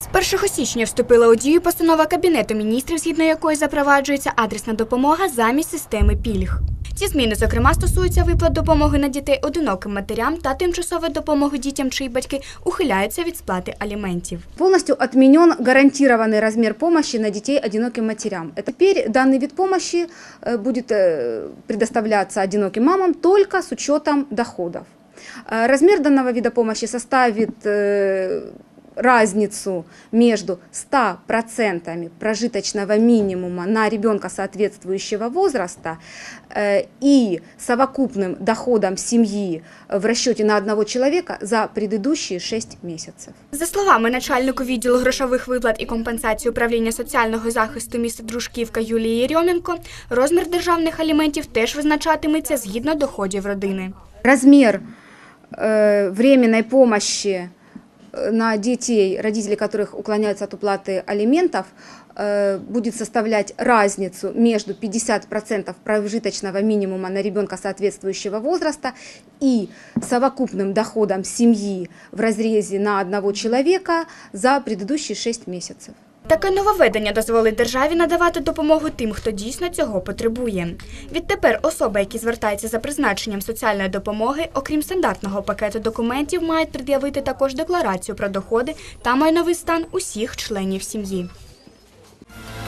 З 1 січня вступила у дію постанова Кабінету міністрів, згідно якої запроваджується адресна допомога замість системи пільг. Ці зміни, зокрема, стосуються виплат допомоги на дітей одиноким матерям та тимчасової допомоги дітям, чиї батьки ухиляються від сплати аліментів. Полностью отменен гарантированный размер помощи на детей одиноким матерям. Это Теперь данный вид помощи э, будет э, предоставляться одиноким мамам только с учетом доходов. Э, Размер данного вида помощи составит э, разницу между 100% прожиточного минимума на ребенка соответствующего возраста э, и совокупным доходом семьи в расчете на одного человека за предыдущие 6 месяцев. За словами начальнику відділу грошових виплат і компенсації управління соціального захисту міста Дружківка Юлії Єрьоменко, розмір державних аліментів теж визначатиметься згідно доходів родини. Размер э, временной помощи э, на детей, родители которых уклоняются от уплаты алиментов, э, будет составлять разницу между 50% прожиточного минимума на ребенка соответствующего возраста и совокупным доходом семьи в разрезе на одного человека за предыдущие 6 месяцев. Таке нововведення дозволить державі надавати допомогу тим, хто дійсно цього потребує. Відтепер особи, які звертаються за призначенням соціальної допомоги, окрім стандартного пакету документів, мають пред'явити також декларацію про доходи та майновий стан усіх членів сім'ї.